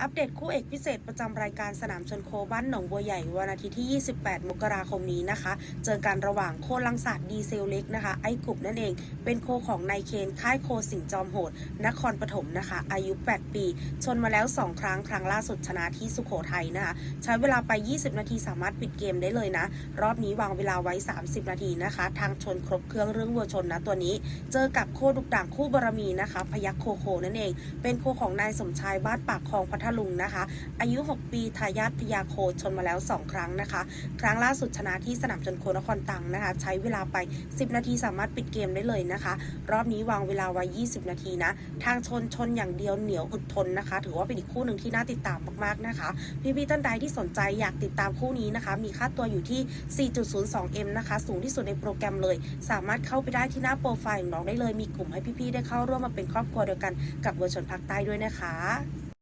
อัปเดตคู่เอกพิเศษประจำรายการสนามชนโคบ้านหนองบัวใหญ่วันอาทิตย์ที่ 28 มกราคมนี้นะคะ เจอกันระหว่างโคลังศาสตร์ดีเซลเล็กนะคะ ไอ้กลุ่มนั่นเอง เป็นโคของนายเคนค่ายโคสิงจอมโหด นครปฐมนะคะ อายุ 8 ปี ชนมาแล้ว 2 ครั้ง ครั้งล่าสุดชนะที่สุโขทัยนะคะ ใช้เวลาไป 20 นาทีสามารถปิดเกมได้เลยนะ รอบนี้วางเวลาไว้ 30 นาทีนะคะ ทางชนครบเครื่องเรื่องวัวชนนะตัวนี้ เจอกับโคดุกด่างคู่บารมีนะคะ พยัคโคโคนั่นเอง เป็นโคของนายสมชายบ้านปากคลองพัทลุงนะคะ อายุ 6 ปีทายาทพยาโคชนมาแล้ว 2 ครั้งนะคะ ครั้งล่าสุดชนะที่สนามชนโคนครตังนะคะ ใช้เวลาไป 10 นาทีสามารถปิดเกมได้เลยนะคะ รอบนี้วางเวลาไว้ 20 นาทีนะ ทางชนชนอย่างเดียวเหนียวอดทนนะคะ ถือว่าเป็นอีกคู่หนึ่งที่น่าติดตามมากๆนะคะ พี่ๆท่านใดที่สนใจอยากติดตามคู่นี้นะคะ มีค่าตัวอยู่ที่ 4.02M นะคะ สูงที่สุดในโปรแกรมเลย สามารถเข้าไปได้ที่หน้าโปรไฟล์ของน้องได้เลย มีกลุ่มให้พี่ๆได้เข้าร่วมมาเป็นครอบครัวเดียวกันกับเวอร์ชนภาคใต้ด้วยนะคะ